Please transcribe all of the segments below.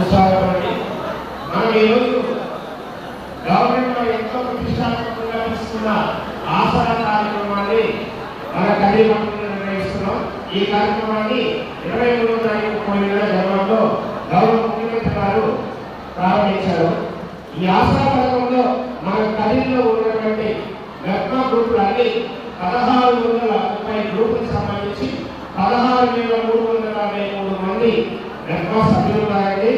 ఉత్సాహపడి మనం ఈరోజు గవర్నమెంట్లో ఎంతో ప్రతిష్టాత్మకంగా ఇస్తున్న ఆసరా కార్యక్రమాన్ని మన కరీమంలో నిర్వహిస్తున్నాం. ఈ కార్యక్రమాన్ని ఇరవై మూడో తారీఖు పోయిన జనవరిలో గౌరవ ముఖ్యమంత్రి గారు ప్రారంభించారు. ఈ ఆసరా పథకంలో మన కరీంలో ఉన్నటువంటి మెట్రో గ్రూపులన్నీ పదహారు వందల ముప్పై గ్రూపులకు సంబంధించి పదహారు వేల మూడు వందల అరవై మూడు మంది ఎంతో సభ్యులు ఉన్నాయండి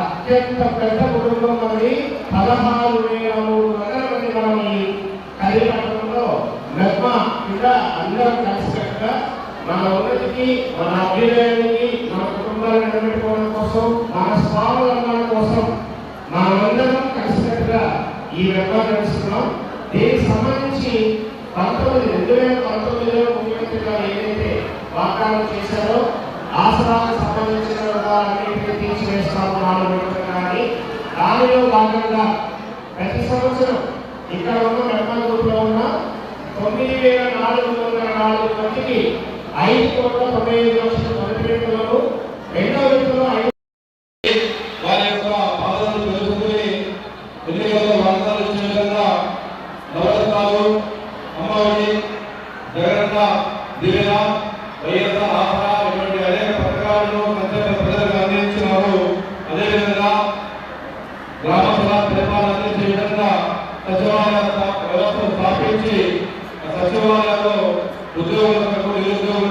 అత్యంత పెద్ద కుటుంబంలోని పదహారు వేల మూడు వందల మంది మనం ఈ కలిపడంలో మెగ్మ ఇంకా అందరం కలిసికట్టుగా మన ఉన్నతికి మన అభ్యుదయానికి మన కుటుంబాలను నిలబెట్టుకోవడం కోసం మన స్వావలంబన కోసం మనమందరం కలిసికట్టుగా ఈ మెగ్మ నడుస్తున్నాం. దీనికి సంబంధించి పంతొమ్మిది రెండు వేల పంతొమ్మిదిలో ముఖ్యమంత్రి గారు ఏదైతే వాగ్దానం చేశారో ఆసనాలకు సంబంధించిన పథకాలన్నింటినీ తీసివేస్తామన్నాడు కానీ దానిలో భాగంగా ప్రతి సంవత్సరం ఇక్కడ ఉన్న రెమ్మలూరులో ఉన్న తొమ్మిది వేల నాలుగు వందల నాలుగు మందికి ఐదు కోట్ల తొంభై ఐదు లక్షల మొదటి రెండులోను రెండో విడతలో ఐదు సచివాలయాల్లో ఉద్యోగులకు నిరుద్యోగులకు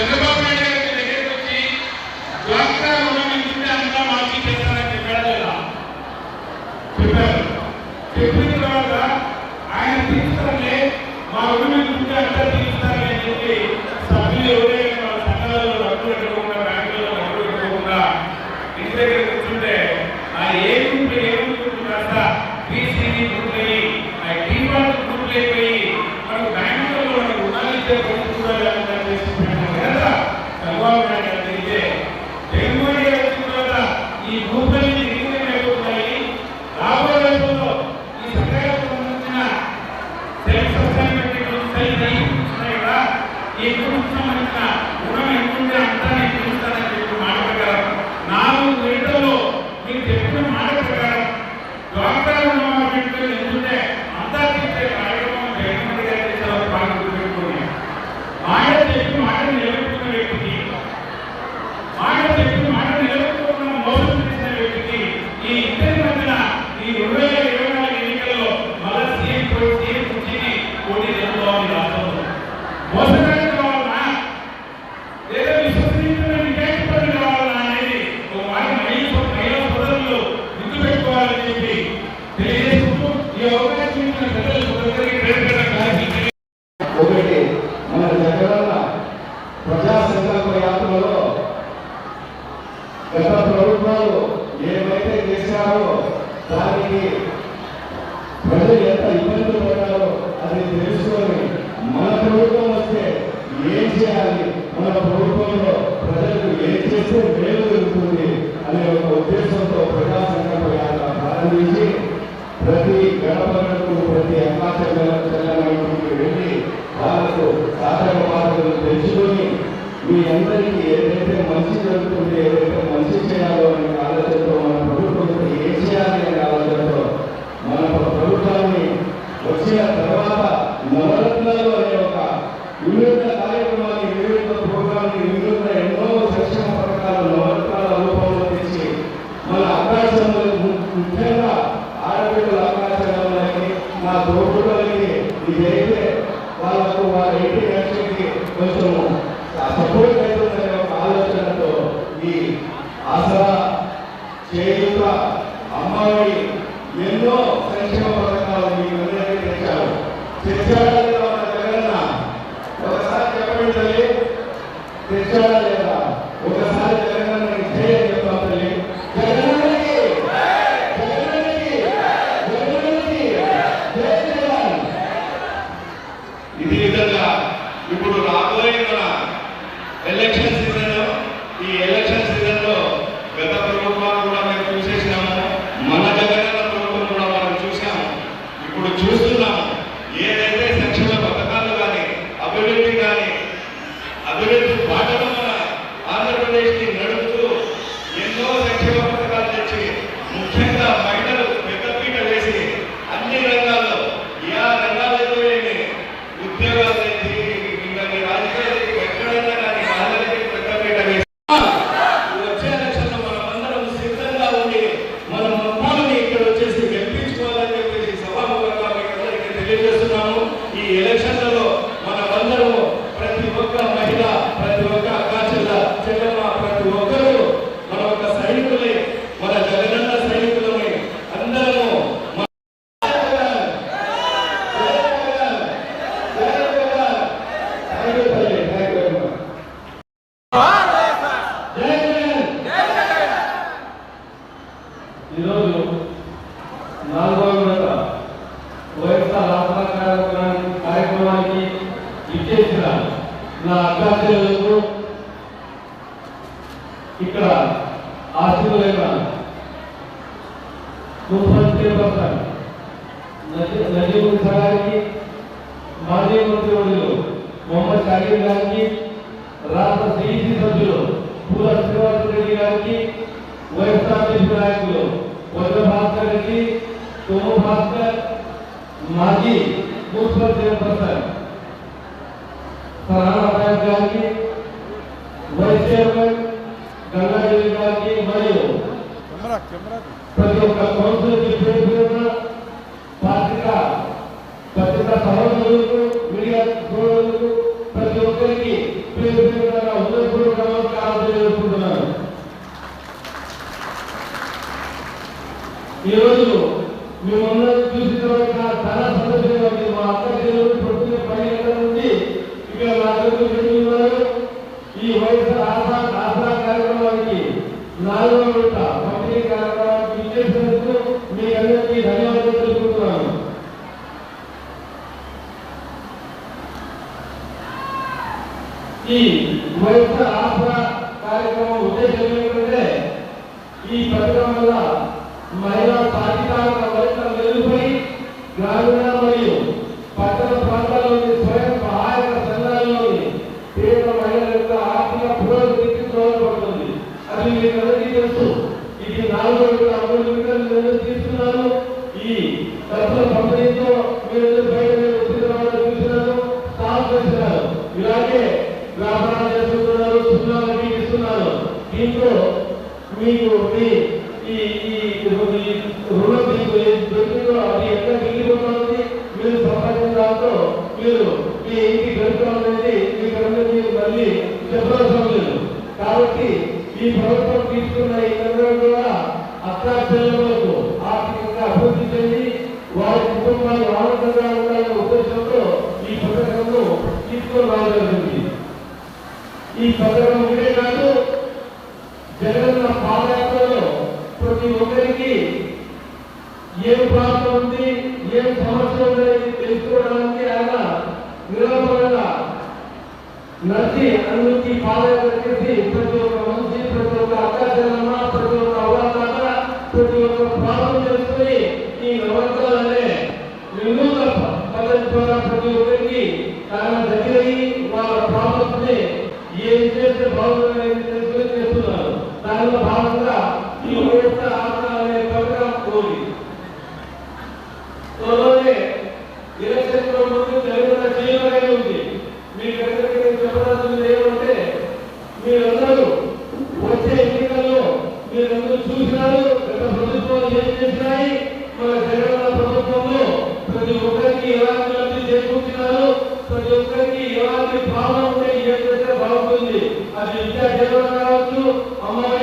Everybody చేస్తారో దానికి ప్రజలు ఎంత ఇబ్బందులు పడ్డారో అది తెలుసుకొని మన ప్రభుత్వం వస్తే ఏం చేయాలి? మన ప్రభుత్వంలో ప్రజలకు ఏం చేస్తే మేలు జరుగుతుంది అనే ఒక ఉద్దేశంతో ప్రజా సంకల్ప యాత్ర ప్రారంభించి ప్రతి గడపలకు ప్రతి అక్కా వెళ్ళి వాళ్ళకు సాధక మార్గం తెలుసుకొని మీ అందరికీ ఏదైతే మంచి జరుగుతుంది ఏదైతే మంచి చేయాలో ఎన్నో సంక్షేమ పథకాలు మీ అందరికీ తెచ్చారు. తెచ్చారు. Jews తెలియజేస్తున్నాను ఈ ఎలక్షన్లలో మనమందరము ప్రతి ఒక్క మహిళ ప్రతి ఒక్క అక్కాచెల్ల చెల్లెమ్మ ప్రతి ఒక్క మన ఒక సైనికులే మన జగనన్న సైనికులమై అందరము మన ఈరోజు నాలుగవ విడత వైఎస్ఆర్ ఆసరా కార్యక్రమానికి కార్యక్రమానికి ఇచ్చేసిన నా అభ్యర్థులకు ఇక్కడ ఆశీర్వైన మున్సిపల్ చైర్పర్సన్ నజీబ్ గారికి మాజీ మంత్రి వర్యులు మొహమ్మద్ షాకీర్ గారికి రాష్ట్ర సిఇసి సభ్యులు పూల శ్రీనివాస రెడ్డి గారికి వైఎస్ఆర్సీపీ నాయకులు వజ్ర భాస్కర్ రెడ్డి సోము భాస్కర్ మాజీ మున్సిపల్ చైర్పర్సన్ సరాన అబ్బాయి గారికి వైస్ చైర్మన్ గంగాదేవి గారికి మరియు ప్రతి ఒక్క కౌన్సిలర్కి పేరు పేరున అది మీకు అందరికీ తెలుసు ఇది నాలుగో తీసుకున్నాను. ఈ డబ్బుల పంపిణీతో తీసుకున్న ఇతరులు కూడా అష్టాచర్యములకు చెల్లెలకు ఆర్థికంగా అభివృద్ధి చెంది వారి కుటుంబాలు ఆనందంగా ఉండాలనే ఉద్దేశంతో ఈ పథకంను తీసుకొని రావడం ఈ పథకం ఒకటే కాదు జగన్న పాదయాత్రలో ప్రతి ఒక్కరికి ఏం ప్రాబ్లం ఉంది ఏం సమస్య ఉందనేది తెలుసుకోవడానికి నడిచి అనుమతి పాదయాత్ర చేసి ప్రతి ఒక్క మనిషి ప్రతి ఒక్క అక్కడన్న ప్రతి ఒక్క అవగాహన ప్రతి ఒక్క ప్రాబ్లం చేసుకుని ఈ నవరత్నాలనే వినూత పద్ధతి ద్వారా ప్రతి ఒక్కరికి తన దగ్గరయ్యి వాళ్ళ ప్రాబ్లమ్స్ ఏం చేస్తే బాగుంటుందని చేస్తున్నారు. దానిలో భాగంగా ఈ వ్యవస్థ ఆత్మ అనే పథకం కోరింది చేసినాయి మన జగన్ ప్రభుత్వంలో ప్రతి ఒక్కరికి ఎలాంటి లబ్ధి చేకూర్చున్నారు ప్రతి ఒక్కరికి ఎలాంటి భావన ఉంటే ఏ విధంగా బాగుంటుంది. అది విద్యా జీవనం కావచ్చు అమ్మాయి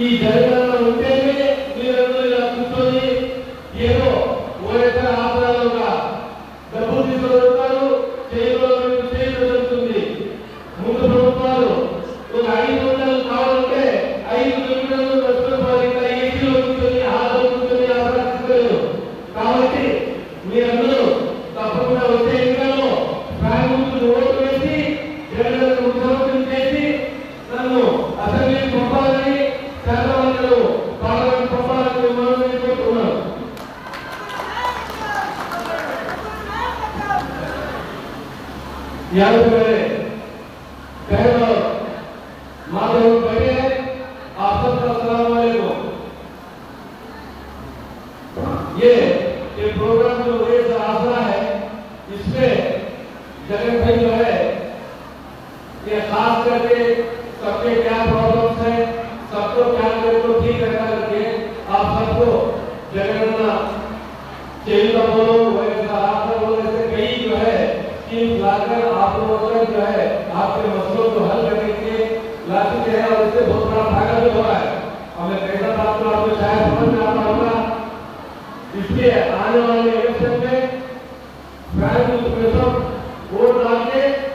ఈ జగన్ ఉంటే Y algo de मतलब पूर्वोत्तर जो है? आपके मसलों को हल करने के लिए ला चुके और इससे बहुत बड़ा फ़ायदा भी हो रहा है। और मैं कहता था आपको शायद समझ में आता होगा। इसलिए आने वाले इलेक्शन में फ्रांस प्रोफेसर वोट डाल के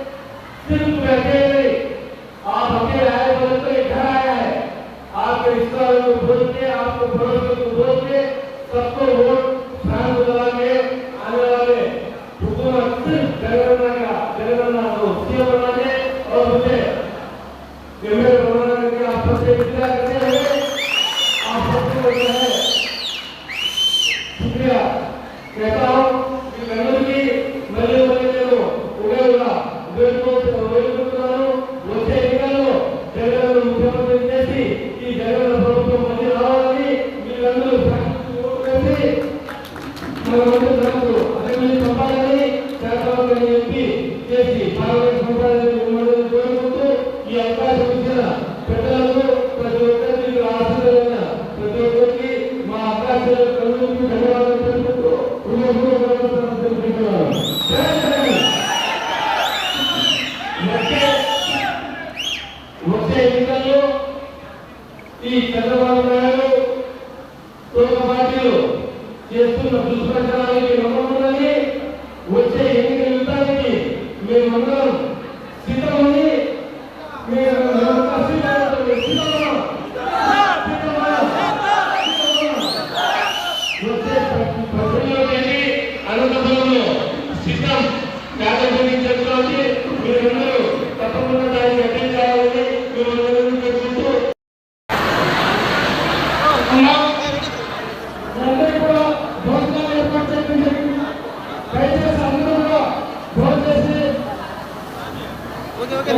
ಓಕೆ ಓಕೆ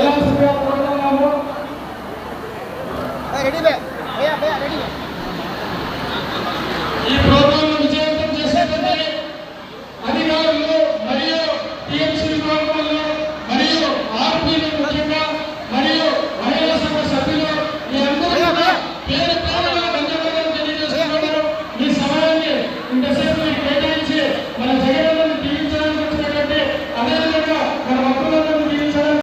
ರೆಡಿ ಬೇ